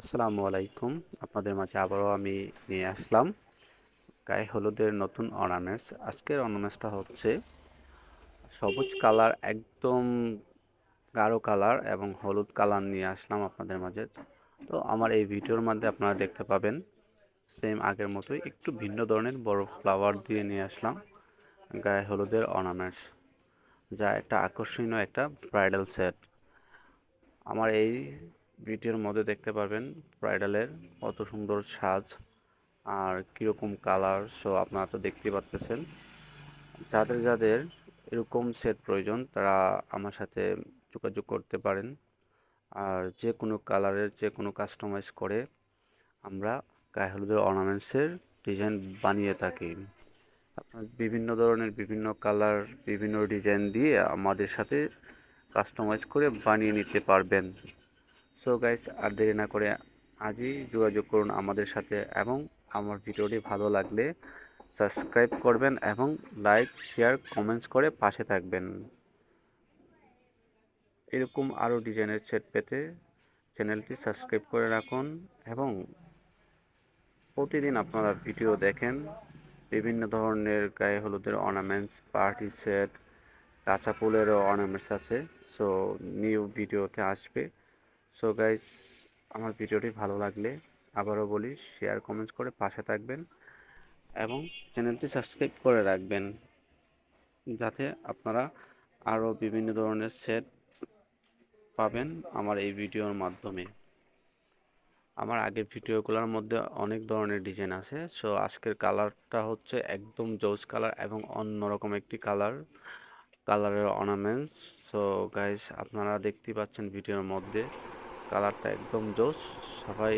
আসসালামু আলাইকুম। আপনাদের মাঝে আবারও আমি নিয়ে আসলাম গায়ে হলুদের নতুন অর্নামেন্টস আজকের অর্নামেন্টসটা হচ্ছে সবুজ কালার, একদম গাঢ় কালার এবং হলুদ কালার নিয়ে আসলাম আপনাদের মাঝে। তো আমার এই ভিডিওর মধ্যে আপনারা দেখতে পাবেন, সেম আগের মতোই একটু ভিন্ন ধরনের বড় ফ্লাওয়ার দিয়ে নিয়ে আসলাম গায়ে হলুদের অর্নামেন্টস যা একটা আকর্ষণীয় একটা ব্রাইডাল সেট। আমার এই ভিডিওর মধ্যে দেখতে পারবেন ব্রাইডালের কত সুন্দর সাজ আর কীরকম কালার সো আপনারা তো দেখতে পাচ্ছেন যাদের যাদের এরকম সেট প্রয়োজন, তারা আমার সাথে যোগাযোগ করতে পারেন। আর যে কোনো কালারের, যে কোনো কাস্টমাইজ করে আমরা গায়ে হলুদের অর্নামেন্টসের ডিজাইন বানিয়ে থাকি। আপনার বিভিন্ন ধরনের, বিভিন্ন কালার, বিভিন্ন ডিজাইন দিয়ে আমাদের সাথে কাস্টমাইজ করে বানিয়ে নিতে পারবেন। সো গাইস আর দেরি না করে আজই যোগাযোগ করুন আমাদের সাথে এবং আমার ভিডিওটি ভালো লাগলে সাবস্ক্রাইব করবেন এবং লাইক শেয়ার কমেন্টস করে পাশে থাকবেন। এরকম আরও ডিজাইনের সেট পেতে চ্যানেলটি সাবস্ক্রাইব করে রাখুন এবং প্রতিদিন আপনারা ভিডিও দেখেন। বিভিন্ন ধরনের গায়ে হলুদের অর্নামেন্টস পার্টি সেট কাঁচা ফুলেরও অর্নামেন্টস আছে। সো নিউ ভিডিওতে আসবে। সো গাইস আমার ভিডিওটি ভালো লাগলে আবারও বলি শেয়ার কমেন্টস করে পাশে থাকবেন এবং চ্যানেলটি সাবস্ক্রাইব করে রাখবেন যাতে আপনারা আরও বিভিন্ন ধরনের সেট পাবেন আমার এই ভিডিওর মাধ্যমে। আমার আগের ভিডিওগুলোর মধ্যে অনেক ধরনের ডিজাইন আছে। সো আজকের কালারটা হচ্ছে একদম জোস কালার এবং অন্যরকম একটি কালার কালারের অর্নামেন্টস সো গাইস আপনারা দেখতে পাচ্ছেন ভিডিওর মধ্যে কালারটা একদম জোস সবাই